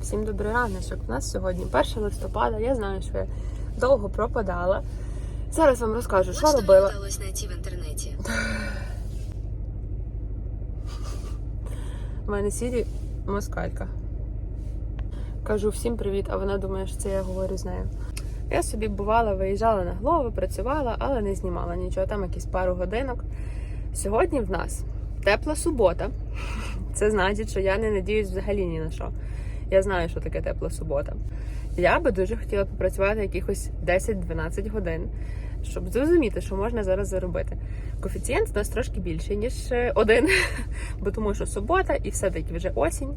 Всім добрий раночок. У нас сьогодні 1 листопада. Я знаю, що я довго пропадала. Зараз вам розкажу, що робила. мне удалось найти в интернете. У мене сірі москалька. Кажу всім привіт, а вона думає, що це я говорю з нею. Я собі бувала, виїжджала на голову, працювала, але не знімала нічого, там якісь пару годинок. Сьогодні в нас тепла субота. Це значить, що я не надіюсь взагалі ні на що. Я знаю, що таке тепла субота. Я би дуже хотіла попрацювати якихось 10-12 годин, щоб зрозуміти, що можна зараз заробити. Коефіцієнт у нас трошки більший, ніж е, один, бо тому що субота і все-таки вже осінь.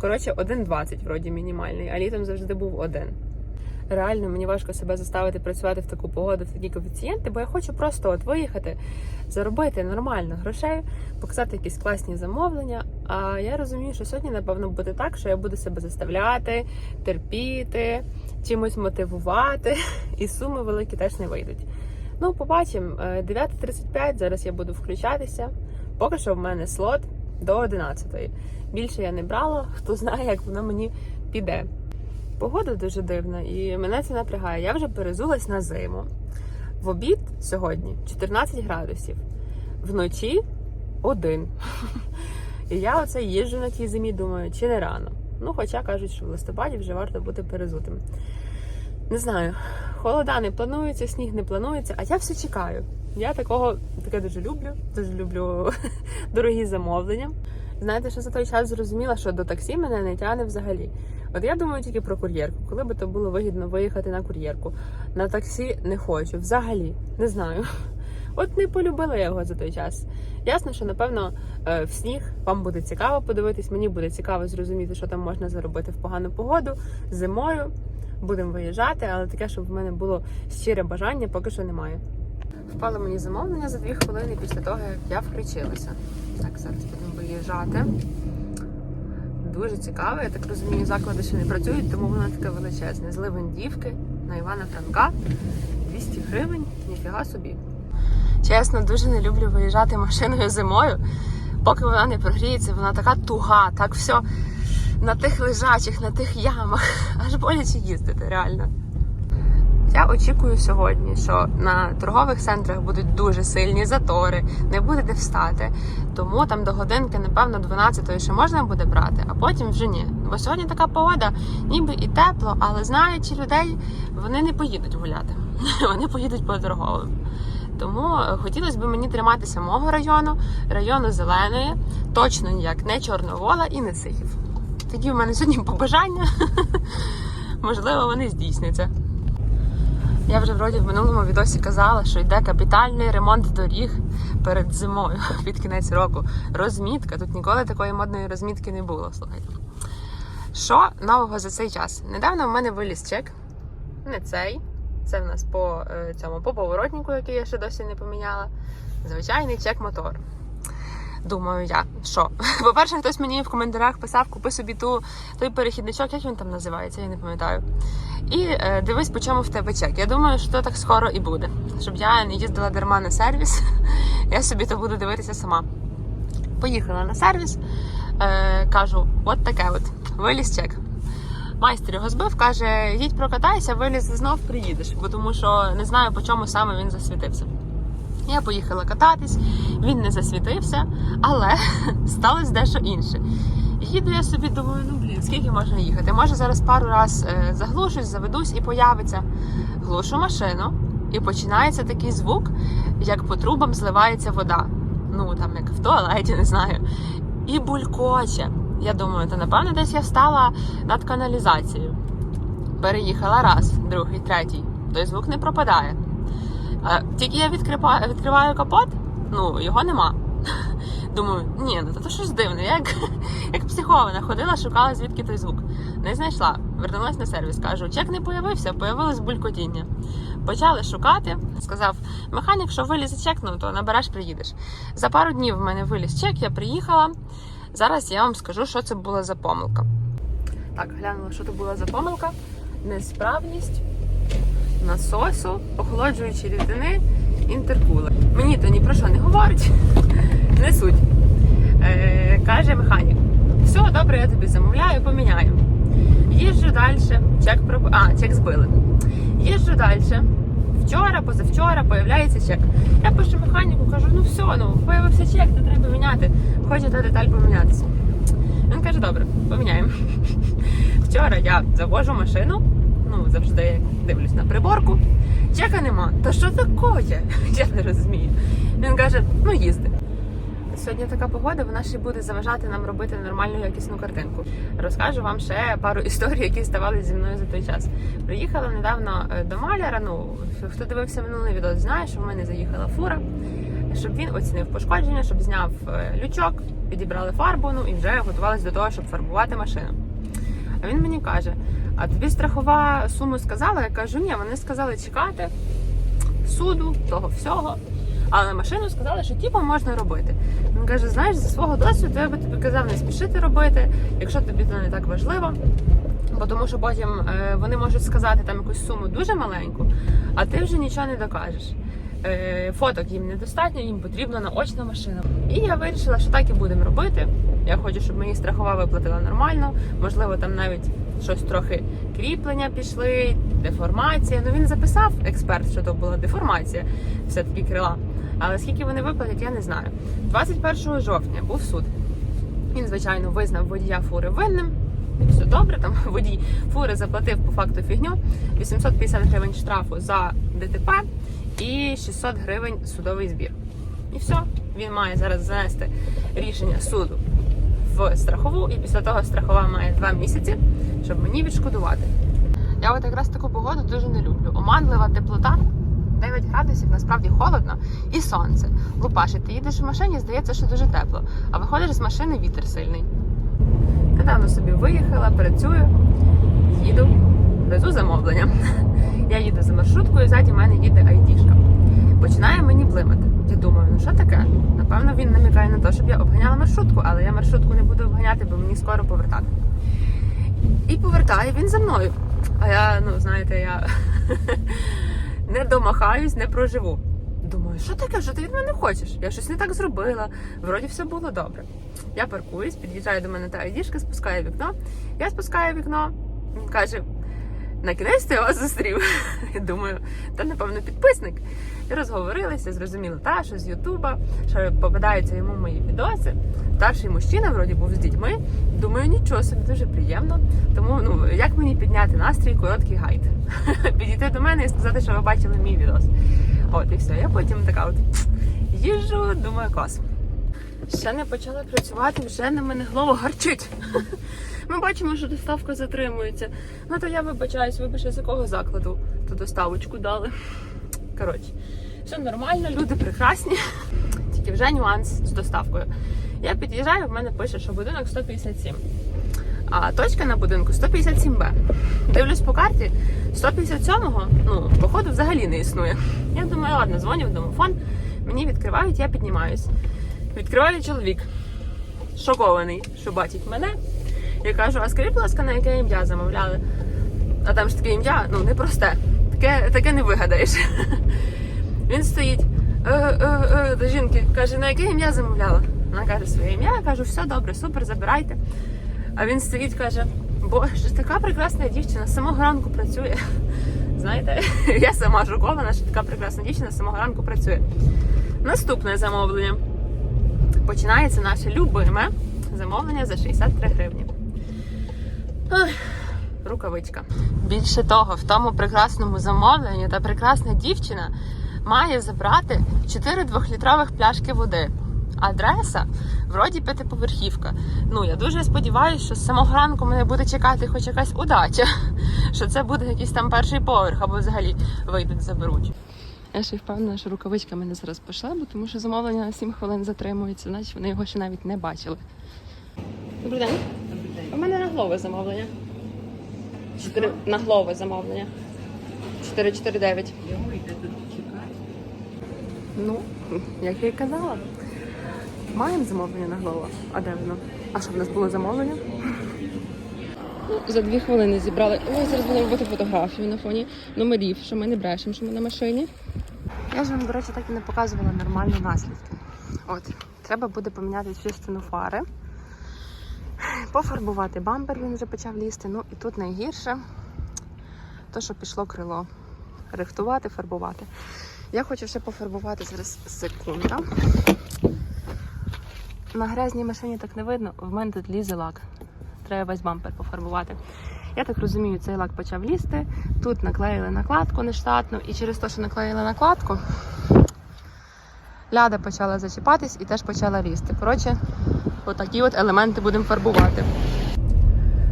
Коротше, 1,20 вроді мінімальний, а літом завжди був один. Реально мені важко себе заставити працювати в таку погоду, в такі коефіцієнти, бо я хочу просто от виїхати, заробити нормально грошей, показати якісь класні замовлення. А я розумію, що сьогодні, напевно, буде так, що я буду себе заставляти, терпіти, чимось мотивувати, і суми великі теж не вийдуть. Ну, побачимо. Е, 9.35 зараз я буду включатися. Поки що в мене слот до 11. Більше я не брала, хто знає, як воно мені піде. Погода дуже дивна і мене це напрягає. Я вже перезулась на зиму. В обід сьогодні 14 градусів, вночі один. І я оце їжджу на тій зимі, думаю, чи не рано. Ну, хоча кажуть, що в листопаді вже варто бути перезутим. Не знаю, холода не планується, сніг не планується, а я все чекаю. Я такого таке дуже люблю, дуже люблю дорогі замовлення. Знаєте, що за той час зрозуміла, що до таксі мене не тягне взагалі. От я думаю тільки про кур'єрку. Коли би то було вигідно виїхати на кур'єрку. На таксі не хочу, взагалі не знаю. От не полюбила я його за той час. Ясно, що напевно е, в сніг вам буде цікаво подивитись. Мені буде цікаво зрозуміти, що там можна заробити в погану погоду зимою. Будемо виїжджати, але таке, щоб в мене було щире бажання, поки що немає. Впало мені замовлення за дві хвилини після того, як я включилася. Так, зараз будемо виїжджати. Дуже цікаве. я так розумію, заклади ще не працюють, тому воно таке величезне. З Ливандівки на Івана Франка 200 гривень, ніфіга собі. Чесно, дуже не люблю виїжджати машиною зимою. Поки вона не прогріється, вона така туга, так все на тих лежачих, на тих ямах. Аж боляче їздити, реально. Я очікую сьогодні, що на торгових центрах будуть дуже сильні затори, не буде де встати. Тому там до годинки, напевно, 12-ї ще можна буде брати, а потім вже ні. Бо сьогодні така погода, ніби і тепло, але знаючи людей, вони не поїдуть гуляти. Вони поїдуть по торговим. Тому е, хотілося б мені триматися мого району, району зеленої, точно ніяк не Чорновола і не Сихів. Такі в мене сьогодні побажання. Можливо, вони здійсняться. Я вже вроді в минулому відосі казала, що йде капітальний ремонт доріг перед зимою під кінець року. Розмітка. Тут ніколи такої модної розмітки не було. Слухайте. Що нового за цей час? Недавно в мене виліз чек. Не цей. Це в нас по е, цьому по поворотнику, який я ще досі не поміняла. Звичайний чек мотор. Думаю, я що? По-перше, хтось мені в коментарях писав, купи собі ту той перехідничок, як він там називається, я не пам'ятаю. І е, дивись, по чому в тебе чек. Я думаю, що так скоро і буде. Щоб я не їздила дарма на сервіс, я собі то буду дивитися сама. Поїхала на сервіс, е, кажу, от таке от, виліз чек. Майстер його збив, каже: їдь прокатайся, виліз знов приїдеш, бо тому що не знаю, по чому саме він засвітився. Я поїхала кататись, він не засвітився, але сталося дещо інше. Їду я собі, думаю, ну блін, скільки можна їхати? Може зараз пару раз е, заглушусь, заведусь і появиться. Глушу машину, і починається такий звук, як по трубам зливається вода. Ну там як в туалеті, не знаю. І булькоче. Я думаю, то напевно десь я встала над каналізацією. Переїхала раз, другий, третій. Той звук не пропадає. Тільки я відкриваю, відкриваю капот, ну його нема. Думаю, ні, ну то щось дивне. Я як, як психована ходила, шукала звідки той звук. Не знайшла. Вернулась на сервіс. Кажу, чек не появився, появилось булькотіння. Почали шукати. Сказав, механік, що вилізе чек, ну то набереш, приїдеш. За пару днів в мене виліз чек, я приїхала. Зараз я вам скажу, що це була за помилка. Так, глянула, що це була за помилка. Несправність насосу, охолоджуючі рідини, інтеркулер. Мені то ні про що не говорить, не суть. Е, каже механік: все, добре, я тобі замовляю, поміняю. чек про а, чек збили. Їжджу далі. Вчора, позавчора появляється чек. Я пишу механіку, кажу, ну все, ну появився чек, не треба міняти. Хоче та деталь помінятися. Він каже, добре, поміняємо. Вчора я завожу машину, ну завжди як дивлюсь на приборку. Чека нема. Та що таке? Я не розумію. Він каже, ну їзди. Сьогодні така погода, вона ще буде заважати нам робити нормальну якісну картинку. Розкажу вам ще пару історій, які ставалися зі мною за той час. Приїхала недавно е, до маляра. Ну хто дивився минулий відео, знає, що в мене заїхала фура, щоб він оцінив пошкодження, щоб зняв е, лючок, підібрали фарбу, ну і вже готувалися до того, щоб фарбувати машину. А він мені каже: а тобі страхова суму сказала? Я кажу, ні, вони сказали чекати суду, того всього. Але машину сказали, що типу можна робити. Він каже: знаєш, за свого досвіду я би тобі казав не спішити робити, якщо тобі це не так важливо. Бо тому що потім е, вони можуть сказати там якусь суму дуже маленьку, а ти вже нічого не докажеш. Е, фоток їм недостатньо, їм потрібна наочна машина. І я вирішила, що так і будемо робити. Я хочу, щоб мені страхова виплатила нормально. Можливо, там навіть щось трохи кріплення пішли, деформація. Ну він записав експерт, що то була деформація все-таки крила. Але скільки вони виплатять, я не знаю. 21 жовтня був суд. Він, звичайно, визнав водія фури винним. Все добре, там водій фури заплатив по факту фігню 850 гривень штрафу за ДТП і 600 гривень судовий збір. І все, він має зараз занести рішення суду в страхову, і після того страхова має два місяці, щоб мені відшкодувати. Я от якраз таку погоду дуже не люблю. Оманлива теплота. 9 градусів насправді холодно і сонце. Лупашить, ти їдеш в машині, здається, що дуже тепло. А виходиш з машини вітер сильний. Недавно собі виїхала, працюю, їду, везу замовлення. Я їду за маршруткою, ззаді мене їде айдішка. Починає мені блимати. Я думаю, ну що таке? Напевно, він намікає на те, щоб я обганяла маршрутку, але я маршрутку не буду обганяти, бо мені скоро повертати. І повертає він за мною. А я, ну знаєте, я не домахаюсь, не проживу. Думаю, що таке, що ти від мене хочеш? Я щось не так зробила. Вроді все було добре. Я паркуюсь, під'їжджає до мене та айдішка, спускає вікно. Я спускаю вікно. Він каже: на кінець я вас зустрів. Я думаю, та напевно підписник. І розговорилися, зрозуміли, та що з Ютуба, що попадаються йому мої відоси. Старший мужчина вроді був з дітьми. Думаю, нічого собі дуже приємно. Тому ну як мені підняти настрій, короткий гайд. Підійти до мене і сказати, що ви бачили мій відос. От і все. Я потім така от їжджу, думаю, клас. Ще не почала працювати, вже на мене голова гарчить. Ми бачимо, що доставка затримується. Ну то я вибачаюсь, вибачте, з якого закладу ту доставочку дали. Коротше, все нормально, люди прекрасні. Тільки вже нюанс з доставкою. Я під'їжджаю, в мене пише, що будинок 157. А точка на будинку 157Б. Дивлюсь по карті, 157-го, ну, походу, взагалі не існує. Я думаю, ладно, дзвоню в домофон, мені відкривають, я піднімаюсь. Відкриває чоловік, шокований, що бачить мене. Я кажу, а скажіть, будь ласка, на яке ім'я замовляли? А там ж таке ім'я, ну, непросте. Таке, таке не вигадаєш. Він стоїть е, е, е, до жінки, каже, на яке ім'я замовляла? Вона каже, своє ім'я, я кажу, все добре, супер, забирайте. А він стоїть, каже, боже, така прекрасна дівчина, з самого ранку працює. Знаєте, я сама шокована, що така прекрасна дівчина з самого ранку працює. Наступне замовлення. Починається наше любиме замовлення за 63 гривні. Рукавичка. Більше того, в тому прекрасному замовленні та прекрасна дівчина має забрати 4 двохлітрових пляшки води. Адреса вроді п'ятиповерхівка. Ну я дуже сподіваюся, що з самого ранку мене буде чекати хоч якась удача, що це буде якийсь там перший поверх або взагалі вийдуть, заберуть. Я ще впевнена, що рукавичка мене зараз пішла, бо тому що замовлення на 7 хвилин затримується, значить вони його ще навіть не бачили. Добрий день. Добрий день. У мене наглове замовлення. Чотири наглове замовлення. 449. Ну, як я й казала. Маємо замовлення на голову. А де воно? А що в нас було замовлення? Ну, за дві хвилини зібрали. Ой, зараз будемо робити фотографію на фоні номерів, що ми не брешемо, що ми на машині. Я ж вам, до речі, так і не показувала нормальні наслідки. От, треба буде поміняти частину фари, пофарбувати бампер, він вже почав лізти. Ну і тут найгірше то, що пішло крило. Рихтувати, фарбувати. Я хочу ще пофарбувати зараз секунда. На грязній машині так не видно, в мене тут лізе лак. Треба весь бампер пофарбувати. Я так розумію, цей лак почав лізти. Тут наклеїли накладку нештатну, і через те, що наклеїли накладку, ляда почала зачіпатись і теж почала лізти. Коротше, отакі от елементи будемо фарбувати.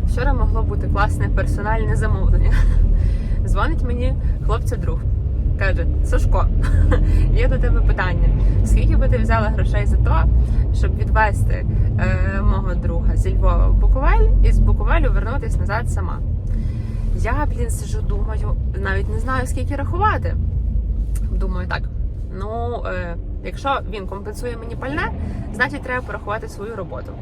Вчора могло бути класне персональне замовлення. Дзвонить мені хлопця-друг. Каже, Сашко, є до тебе питання. Скільки би ти взяла грошей за те, щоб відвести е, мого друга зі Львова в Буковель і з Буковелю вернутися назад сама? Я, блін, сижу, думаю, навіть не знаю, скільки рахувати. Думаю, так. Ну, е, якщо він компенсує мені пальне, значить треба порахувати свою роботу.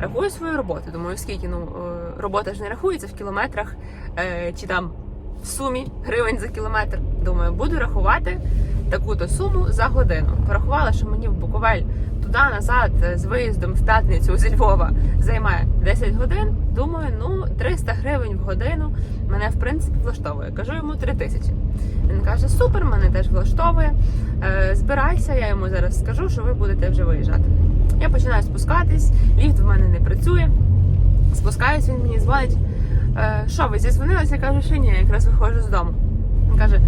Рахую свою роботу. Думаю, скільки ну е, робота ж не рахується в кілометрах е, чи там в сумі гривень за кілометр. Думаю, буду рахувати таку-то суму за годину. Порахувала, що мені в Буковель туди-назад е, з виїздом в п'ятницю зі Львова займає 10 годин. Думаю, ну 300 гривень в годину мене в принципі влаштовує. Кажу йому 3 тисячі. Він каже: Супер, мене теж влаштовує. Е, збирайся, я йому зараз скажу, що ви будете вже виїжджати. Я починаю спускатись, ліфт в мене не працює. Спускаюсь, він мені дзвонить. «Е, Що, ви зізвонилися? Я кажу, що ні, якраз виходжу з дому. Він каже: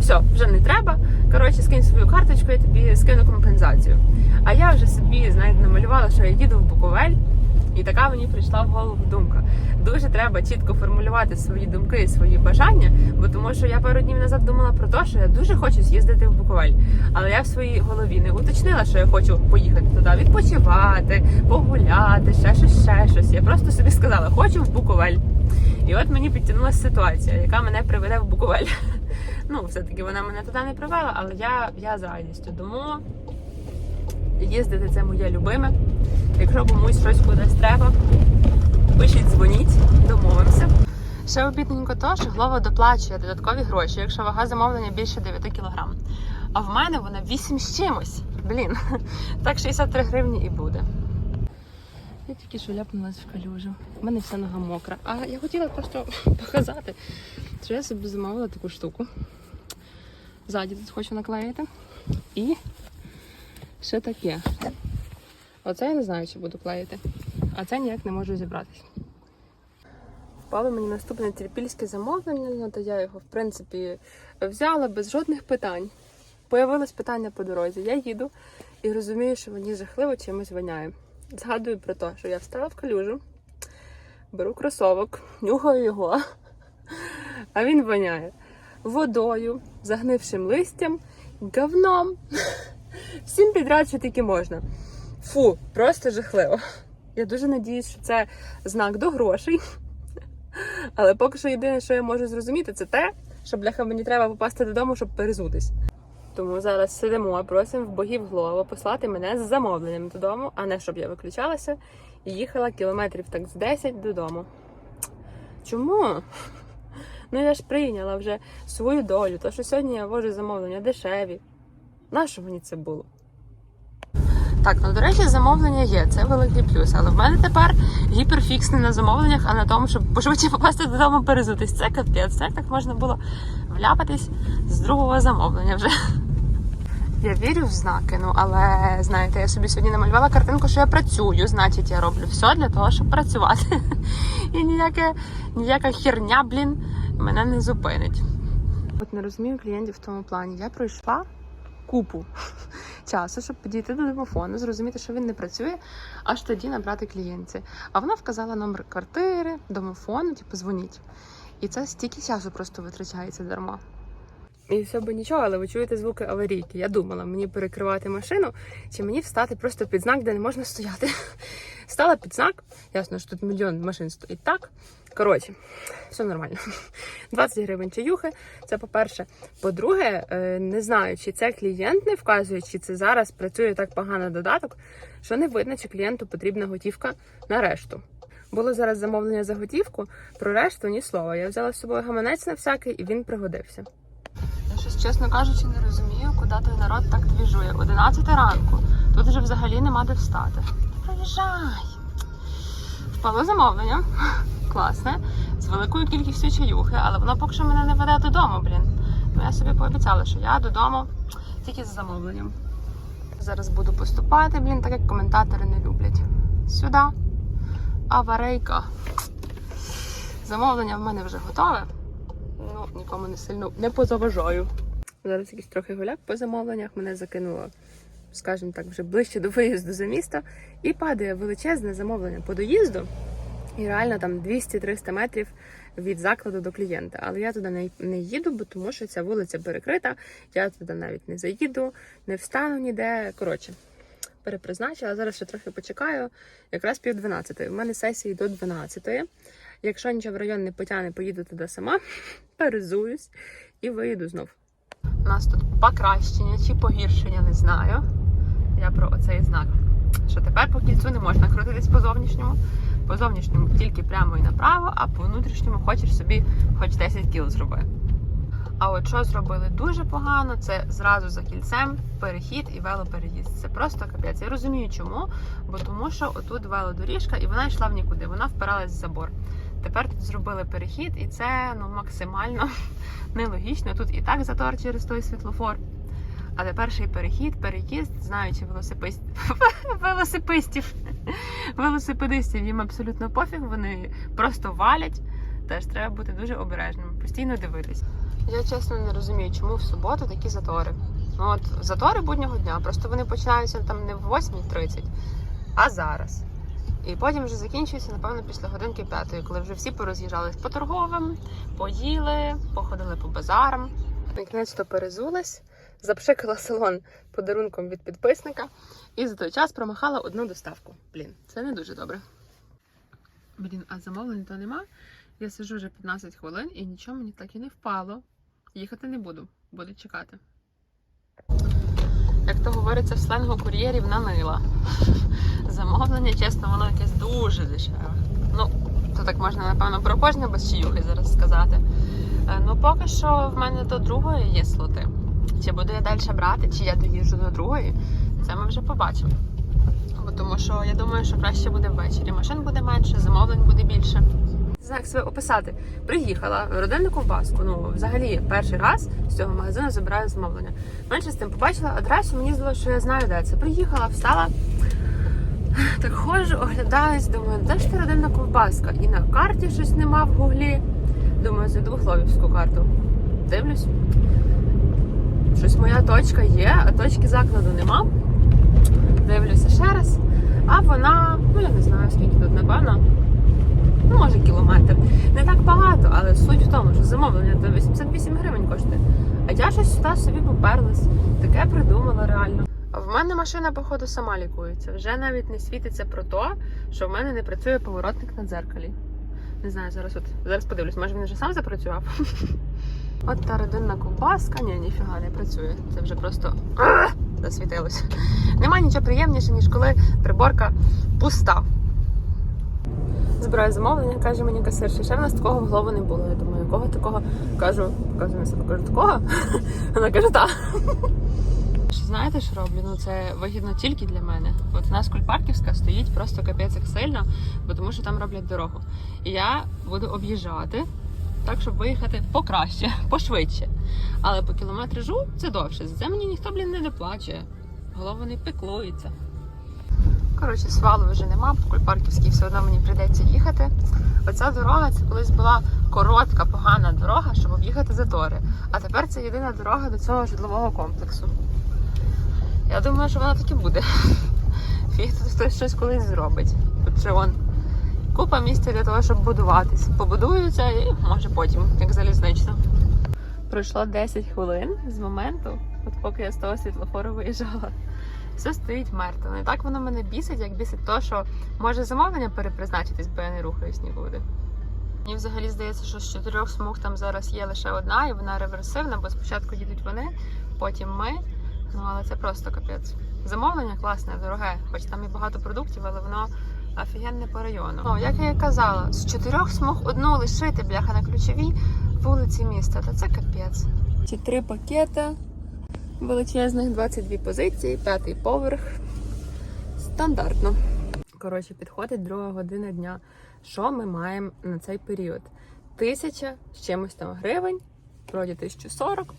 все, вже не треба. Коротше, скинь свою карточку, я тобі скину компенсацію. А я вже собі, знаєте, намалювала, що я їду в Буковель, і така мені прийшла в голову думка. Дуже треба чітко формулювати свої думки свої бажання, бо тому що я пару днів назад думала про те, що я дуже хочу з'їздити в Буковель. Але я в своїй голові не уточнила, що я хочу поїхати туди відпочивати, погуляти, ще щось, ще щось. Я просто собі сказала, хочу в Буковель. І от мені підтягнулася ситуація, яка мене приведе в Буковель. Ну, все-таки вона мене туди не привела, але я, я з радістю. Тому їздити це моє любиме. Якщо комусь щось кудись треба, пишіть, дзвоніть, домовимося. Ще обідненько то, що Глова доплачує додаткові гроші, якщо вага замовлення більше 9 кг. А в мене вона 8 з чимось. Блін, так 63 гривні і буде. Я тільки що ляпнулась в калюжу. У мене вся нога мокра. А я хотіла просто показати, що я собі замовила таку штуку. Ззаді тут хочу наклеїти. І ще таке. Оце я не знаю, чи буду клеїти. А це ніяк не можу зібратись. Впало мені наступне трипільське замовлення, ну, то я його, в принципі, взяла без жодних питань. Появилось питання по дорозі. Я їду і розумію, що мені жахливо чимось воняє. Згадую про те, що я встала в калюжу, беру кросовок, нюхаю його, а він воняє водою, загнившим листям, говном. Всім підряд, що тільки можна. Фу, просто жахливо. Я дуже надіюсь, що це знак до грошей. Але поки що єдине, що я можу зрозуміти, це те, що бляха мені треба попасти додому, щоб перезутись. Тому зараз сидимо, просимо в богів голову послати мене з замовленням додому, а не щоб я виключалася і їхала кілометрів так з 10 додому. Чому? Ну я ж прийняла вже свою долю, то що сьогодні я вожу замовлення дешеві. Нащо мені це було? Так, ну до речі, замовлення є, це великий плюс. Але в мене тепер гіперфікс не на замовленнях, а на тому, щоб пошвидше попасти додому перезутись. Це капець. Як так можна було вляпатись з другого замовлення вже. Я вірю в знаки, ну але знаєте, я собі сьогодні намалювала картинку, що я працюю, значить я роблю все для того, щоб працювати. І ніяке, ніяка херня, блін, мене не зупинить. От не розумію клієнтів в тому плані. Я пройшла купу часу, щоб підійти до домофону, зрозуміти, що він не працює, аж тоді набрати клієнтів. А вона вказала номер квартири, домофону, типу, дзвоніть. І це стільки часу просто витрачається дарма. І все би нічого, але ви чуєте звуки аварійки. Я думала, мені перекривати машину, чи мені встати просто під знак, де не можна стояти. Стала під знак, ясно, що тут мільйон машин стоїть так. Коротше, все нормально. 20 гривень чаюхи. Це по-перше. По-друге, е, не знаю, чи це клієнт не вказує, чи це зараз працює так погано додаток, що не видно, чи клієнту потрібна готівка на решту. Було зараз замовлення за готівку, про решту ні слова. Я взяла з собою гаманець на всякий і він пригодився. Я щось, чесно кажучи, не розумію, куди той народ так двіжує. 11 ранку. Тут вже взагалі нема де встати. Приїжджай! Впало замовлення. Класне, з великою кількістю чаюхи, але воно поки що мене не веде додому, блін. Ну я собі пообіцяла, що я додому тільки з замовленням. Зараз буду поступати, блін, так як коментатори не люблять. Сюди. Аварейка. Замовлення в мене вже готове. Ну, нікому не сильно не позаважаю. Зараз якийсь трохи гуляк по замовленнях. Мене закинуло, скажімо так, вже ближче до виїзду за місто. І падає величезне замовлення по доїзду. І реально там 200-300 метрів від закладу до клієнта. Але я туди не, їду, бо тому що ця вулиця перекрита. Я туди навіть не заїду, не встану ніде. Коротше, перепризначила. Зараз ще трохи почекаю. Якраз пів 12. У мене сесії до 12-ї. Якщо нічого в район не потягне, поїду туди сама, перезуюсь і виїду знов. У нас тут покращення чи погіршення, не знаю. Я про оцей знак. Що тепер по кільцю не можна крутитись по зовнішньому. По зовнішньому тільки прямо і направо, а по внутрішньому хочеш собі хоч 10 кіл зроби. А от що зробили дуже погано, це зразу за кільцем перехід і велопереїзд. Це просто капець. Я розумію, чому, бо тому що отут велодоріжка і вона йшла в нікуди, вона впиралась в забор. Тепер тут зробили перехід, і це ну максимально нелогічно. Тут і так затор через той світлофор. Але перший перехід, переїзд, знаючи велосипистів, велосипистів, велосипедистів, їм абсолютно пофіг, вони просто валять. Теж треба бути дуже обережним, постійно дивитись. Я чесно не розумію, чому в суботу такі затори. Ну от затори буднього дня, просто вони починаються там не в 8.30, а зараз. І потім вже закінчується, напевно, після годинки п'ятої, коли вже всі пороз'їжджались по торговим, поїли, походили по базарам. Накінець-то перезулась, запшикала салон подарунком від підписника і за той час промахала одну доставку. Блін, це не дуже добре. Блін, а замовлень то нема. Я сижу вже 15 хвилин і нічого мені так і не впало. Їхати не буду, буду чекати. Як то говориться в сленгу кур'єрів нанила. Замовлення, чесно, воно якесь дуже дешеве. Ну, то так можна, напевно, про кожне без чаюхи зараз сказати. Е, Ну, поки що в мене до другої є слоти. Чи буду я далі брати, чи я доїжджу до другої, це ми вже побачимо. Тому що я думаю, що краще буде ввечері. Машин буде менше, замовлень буде більше. Як себе описати. Приїхала в родинну ковбаску. Ну, взагалі, перший раз з цього магазину забираю замовлення. Менше з тим побачила адресу, мені здалося, що я знаю, де це. Приїхала, встала. Так ходжу, оглядаюсь, думаю, де ж та родинна ковбаска? І на карті щось нема в гуглі. Думаю, зайду в Хловівську карту. Дивлюсь. Щось моя точка є, а точки закладу нема. Дивлюся ще раз. А вона, ну я не знаю, скільки тут, напевно. Ну, може, кілометр. Не так багато, але суть в тому, що замовлення до 88 гривень коштує. А я щось сюди собі поперлась. Таке придумала реально. А в мене машина, походу, сама лікується. Вже навіть не світиться про те, що в мене не працює поворотник на дзеркалі. Не знаю, зараз от зараз подивлюсь, може він вже сам запрацював. От та родинна ковбаска. Ні, ніфіга не працює. Це вже просто засвітилося. Нема нічого приємніше, ніж коли приборка пуста. Збираю замовлення, каже мені касирша, ще в нас такого в голову не було. Я думаю, якого такого? Кажу, показую на себе, кажу, такого? Вона каже, так. Що знаєте, що роблю? Ну це вигідно тільки для мене. От у нас Кульпарківська стоїть просто капець як сильно, бо тому що там роблять дорогу. І я буду об'їжджати так, щоб виїхати покраще, пошвидше. Але по кілометражу це довше. За це мені ніхто, блін, не доплачує. Голова не пеклується. Коротше, свалу вже нема, по Кульпарківській все одно мені прийдеться їхати. Оця дорога це колись була коротка, погана дорога, щоб об'їхати затори. А тепер це єдина дорога до цього житлового комплексу. Я думаю, що вона так і буде. Фіг тут хтось щось колись зробить. Тут же вон купа місця для того, щоб будуватись. Побудуються і може потім, як залізнично. Пройшло 10 хвилин з моменту, от поки я з того світлофору виїжджала. Все стоїть мертво. І так воно мене бісить, як бісить то, що може замовлення перепризначитись, бо я не рухаюсь нікуди. Мені взагалі здається, що з чотирьох смуг там зараз є лише одна, і вона реверсивна, бо спочатку їдуть вони, потім ми. Ну але це просто капець. Замовлення класне, дороге, хоч там і багато продуктів, але воно офігенне по району. Ну, як я і казала, з чотирьох смуг одну лишити, бляха на ключовій вулиці міста, та це капець. Ці три пакета величезних, 22 позиції, п'ятий поверх. Стандартно. Коротше, підходить друга година дня. Що ми маємо на цей період? Тисяча з чимось там гривень, вроді 1040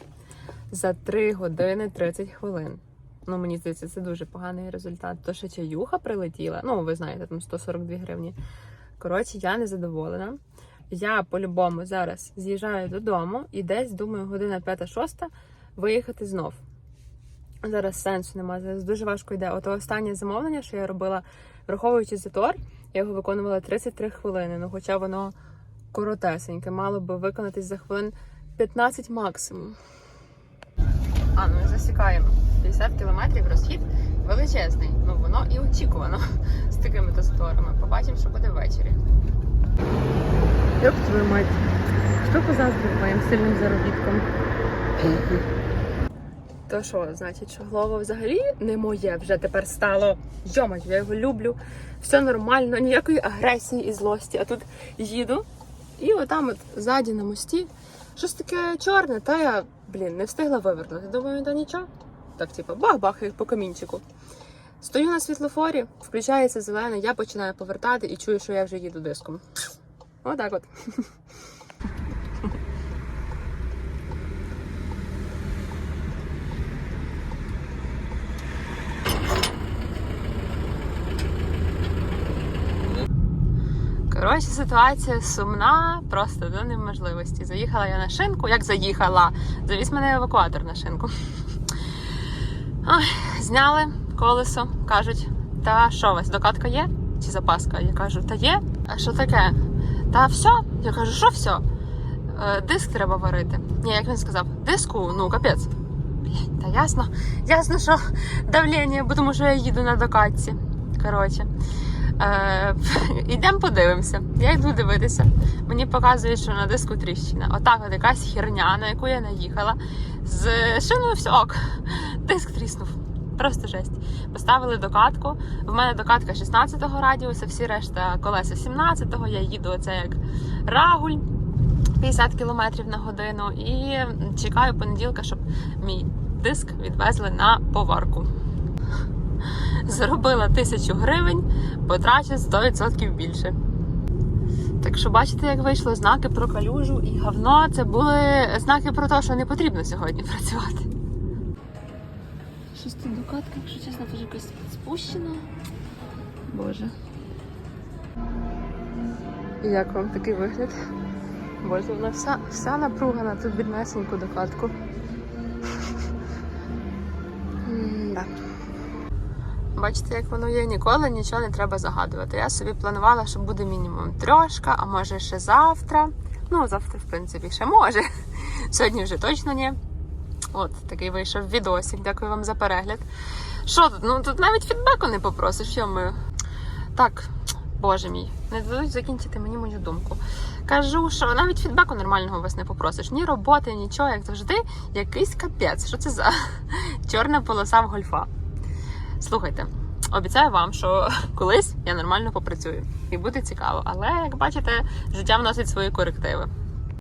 за 3 години 30 хвилин. Ну, мені здається, це дуже поганий результат. То, що чаюха прилетіла, ну, ви знаєте, там 142 гривні. Коротше, я не задоволена. Я по-любому зараз з'їжджаю додому і десь, думаю, година 5-6 виїхати знов. Зараз сенсу немає. Зараз дуже важко йде. Ото останнє замовлення, що я робила, враховуючи затор, я його виконувала 33 хвилини. Ну, хоча воно коротесеньке, мало би виконатись за хвилин 15 максимум. А, ну і засікаємо. 50 кілометрів розхід величезний. Ну воно і очікувано з такими то заторами. Побачимо, що буде ввечері. Як твою мать? Хто позаздрив моїм сильним заробітком? То що, значить, що голова взагалі не моє вже тепер стало. Йомать, я його люблю. Все нормально, ніякої агресії і злості. А тут їду, і отам от ззаді на мості щось таке чорне, та я, блін, не встигла вивернути. Думаю, да нічого. Так, типу, бах-бах, як по камінчику. Стою на світлофорі, включається зелене, я починаю повертати і чую, що я вже їду диском. Отак от. Коротше, ситуація сумна, просто до неможливості. Заїхала я на шинку. Як заїхала? Завіз мене евакуатор на шинку. Ой, зняли колесо, кажуть, та що у вас, докатка є? Чи запаска? Я кажу, та є. А що таке? Та все. Я кажу, що все? Е, диск треба варити. Ні, як він сказав, диску, ну капець. Блядь, Та ясно. Ясно, що давлення, бо тому що я їду на докатці. Коротше. Е, Ідемо подивимося. Я йду дивитися. Мені показують, що на диску тріщина. Отак, от якась херня, на яку я наїхала. З шиною все ок. Диск тріснув. Просто жесть. Поставили докатку. В мене докатка 16-го радіуса, всі решта колеса 17-го. Я їду оце як рагуль 50 км на годину. І чекаю понеділка, щоб мій диск відвезли на поварку. Заробила тисячу гривень, потрачу 100% більше. Так що бачите, як вийшло знаки про калюжу і говно. Це були знаки про те, що не потрібно сьогодні працювати. Щось тут докатка, якщо чесно, вже якось спущена. Боже. І як вам такий вигляд? Боже, вона вся, вся напругана тут біднесеньку докатку. Бачите, як воно є, ніколи нічого не треба загадувати. Я собі планувала, що буде мінімум трьошка, а може ще завтра. Ну, завтра, в принципі, ще може. Сьогодні вже точно ні. От, такий вийшов відосик. Дякую вам за перегляд. Що тут? Ну тут навіть фідбеку не попросиш, що ми. Так, боже мій, не дадуть закінчити мені мою думку. Кажу, що навіть фідбеку нормального вас не попросиш. Ні роботи, нічого, як завжди, якийсь капець. Що це за чорна полоса в гольфа? Слухайте, обіцяю вам, що колись я нормально попрацюю і буде цікаво. Але як бачите, життя вносить свої корективи.